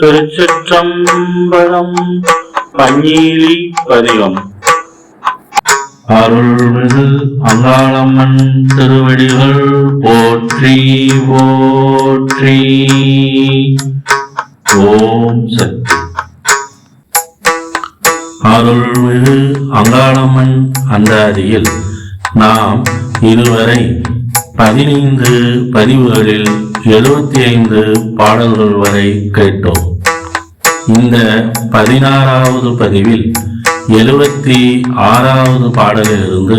திருச்சிற்றம்பலம் பஞ்சீலி பதிகம். அருள்மிகு அங்காளம்மன் திருவடிகள் போற்றி போற்றி. ஓம் சக்தி. அருள்மிகு அங்காளம்மன் அந்தாதியில் நாம் இதுவரை பதினைந்து பதிவுகளில் எழுபத்தி ஐந்து பாடல்கள் வரை கேட்டோம். இந்த பதினாறாவது பதிவில் எழுபத்தி ஆறாவது பாடலிலிருந்து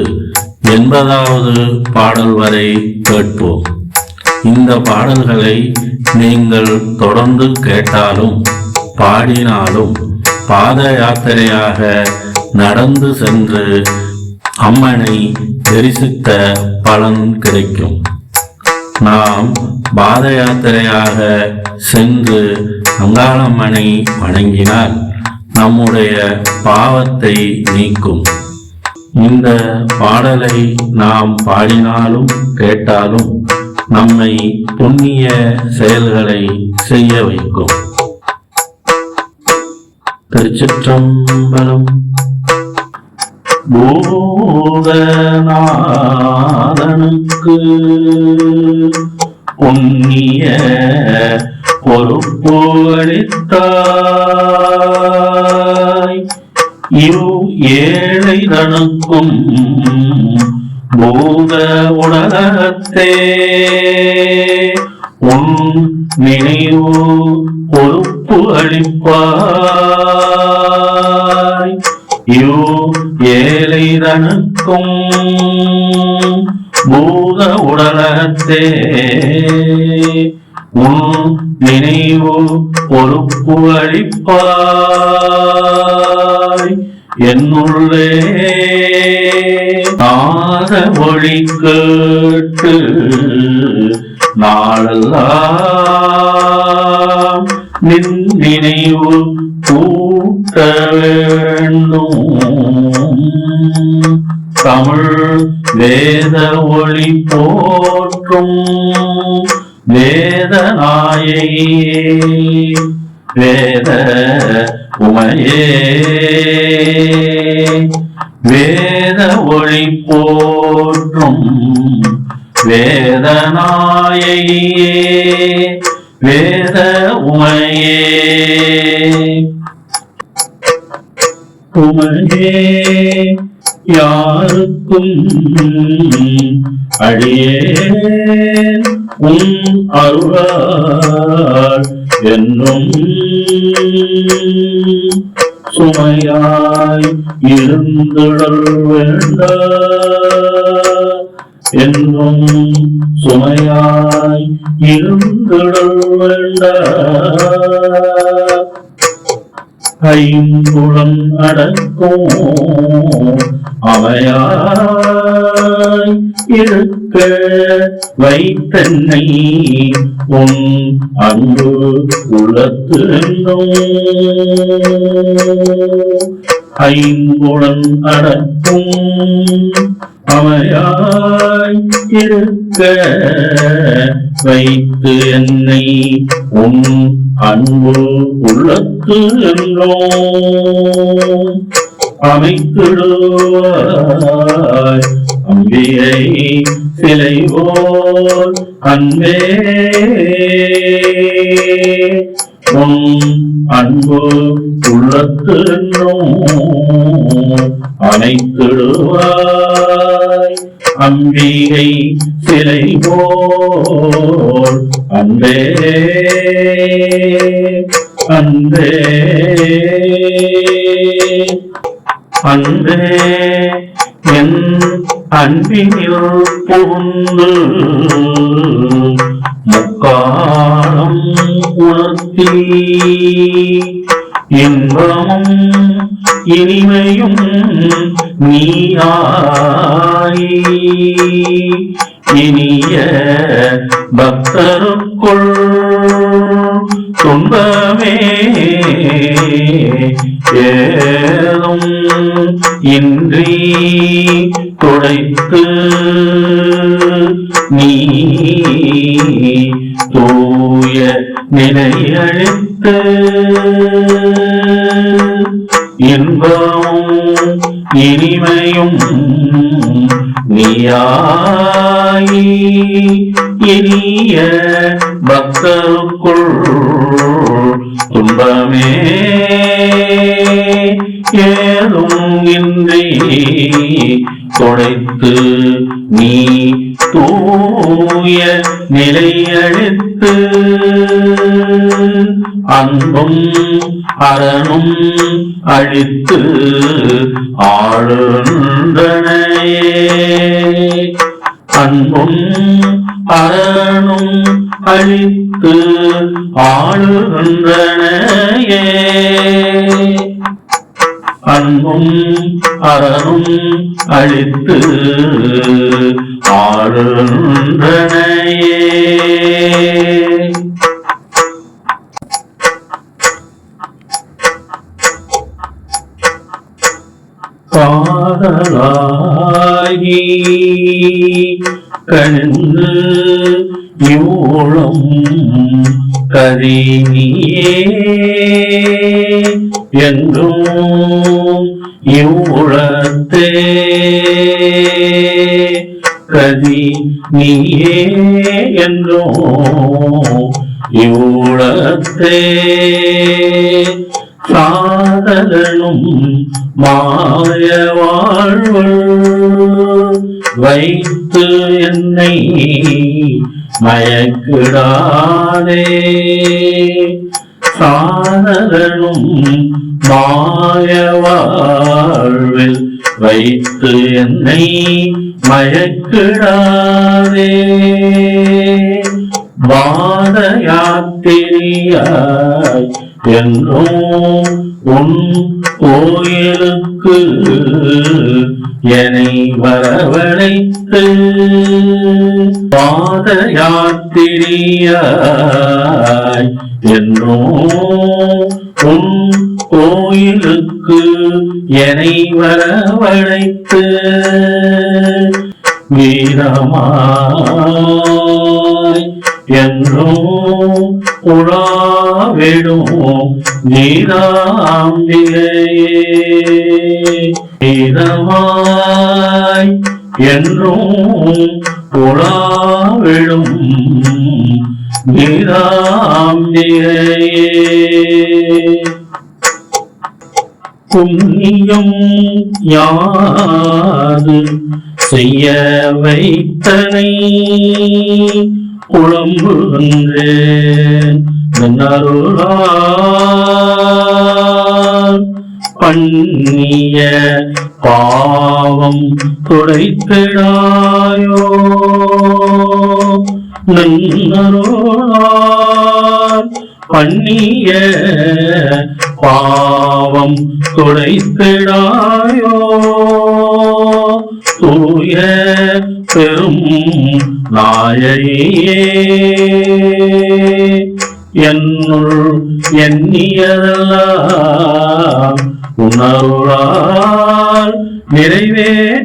எண்பதாவது பாடல் வரை கேட்போம். இந்த பாடல்களை நீங்கள் தொடர்ந்து கேட்டாலும் பாடினாலும் பாத யாத்திரையாக நடந்து சென்று அம்மனை தரிசித்த பலன் கிடைக்கும். நாம் பாத யாத்திரையாக சென்று அங்காளம்மனை வணங்கினால் நம்முடைய பாவத்தை நீக்கும். இந்த பாடலை நாம் பாடினாலும் கேட்டாலும் நம்மை புண்ணிய செயல்களை செய்ய வைக்கும். திருச்சிற்றம்பலம் பூதநாதனுக்கு புண்ணிய பொறுப்பு அளித்தாய் இவ் ஏழை தனுக்கும் பூத உலகத்தே. உன் நினைவு பொறுப்பு அளிப்பாய். யோ ஏழை தனுக்கும் பூத உடலத்தே உன் நினைவு பொறுப்பு அளிப்பாய். என்னுள்ளே நாத மொழி கேட்டு நாளெல்லாம் நின் நினைவு கூட்ட வேண்டும். தமிழ் வேத ஒளி போற்றும் வேத நாயகியே வேத உமையே. வேத ஒளி போற்றும் வேத நாயகியே வேத உமையே. உமையே. யாருக்கும் அடியேன் உன் அருளால் என்னும் சுமையாய் இருந்துடல் வேண்ட. என்னும் சுமையாய் இருந்துடல் வேண்ட. ஐம்புலம் அடக்கும். அவையாய் இருக்க வைத்தன்னை உன் அன்பு உள்ளத்து ஐங்குளம் அடக்கும். அவையாய் வைத்திருக்க வைத்து என்னை உன் அன்பு உள்ளத்து என்றோ அமைத்திடுவாய் அம்பியை சிலை போல் அன்பே. உன் அன்பு உள்ளத்து என்றோ அனைத்திடுவாய் அம்பிகை சிலை போல் அன்பே அன்பே அன்பே. என் அன்பினில் புகுந்து முக்காலம் உணர்த்தி இன்பமும் இனிமையும் நீயாயி இனிய பக்தருக்குள் துன்பமே ஏதும் இன்றி துடைத்து நீ தூய நிலையழித்து இன்பமும் இனிமையும் நீயாயி இனிய பக்தருக்குள் துன்பமே ஏதும் இன்றி தொடைத்து நீ தூய நிலையழித்து அன்பும் அரணும் அழித்து ஆளுந்தனையே அன்பும் அரணும் அழித்து ஆளுகின்றனையே அன்பும் அறனும் அழித்து ஆளுகின்றனையே காதலாகி கணிந்து யூளம் கரிணியே என்றும் யூளத்தே கதி நீயே என்றோ யூளத்தே சாதலனும் மாய வாழ்வு வைத்து என்னை மயக்கிடாதே. சாதலனும் மாய வாழ்வில் வைத்து என்னை மயக்கிடாதே. வாத யாத்திரியாய் என்றும் உன் கோயிலுக்கு என்னை வரவழைத்து பாத யாத்திரியாய் என்னோ உன் கோயிலுக்கு என்னை வரவழைத்து வீரமாய் என்றும் உலாவிடும் நீராம்பிகையே வீரமாய் என்றும் உலாவிடும் நீராம்பிகையே புண்ணியம் யாது செய்ய வைத்தனை புலம்புகின்றேன். பண்ணிய பாவம் துடைத்திடாயோ நன்னருளால் பண்ணிய பாவம் துடைத்திடாயோ தூய பெரும் நாயையே என்னுள் எண்ணியதெல்லாம் உணர்வால் நிறைவேற்றினாய்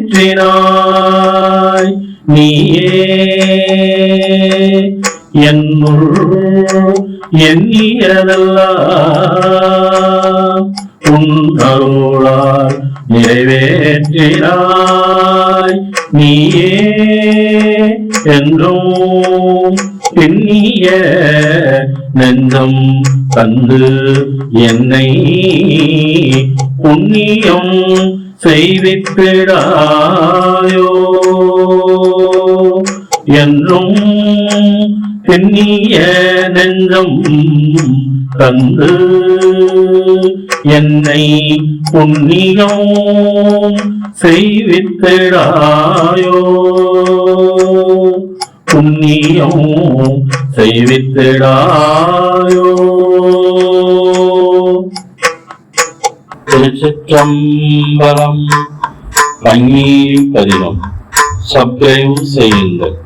நீயே. என்னுள் எண்ணியதெல்லாம் உன் அருளால் நிறைவே நிறைவேற்றினாய் நீயே என்றும் எண்ணிய நெஞ்சம் தந்து என்னை புண்ணியம் செய்விப்பிடாயோ என்றும் தென்னிய நெஞ்சம் தந்து என்னை புண்ணியம் செய்வித்திடாயோ. புண்ணியம் செய்வித்திடாயோ. திருச்சிற்றம்பலம் பங்கீர் பதினம் சப்ஸ்கிரைப் செய்யுங்கள்.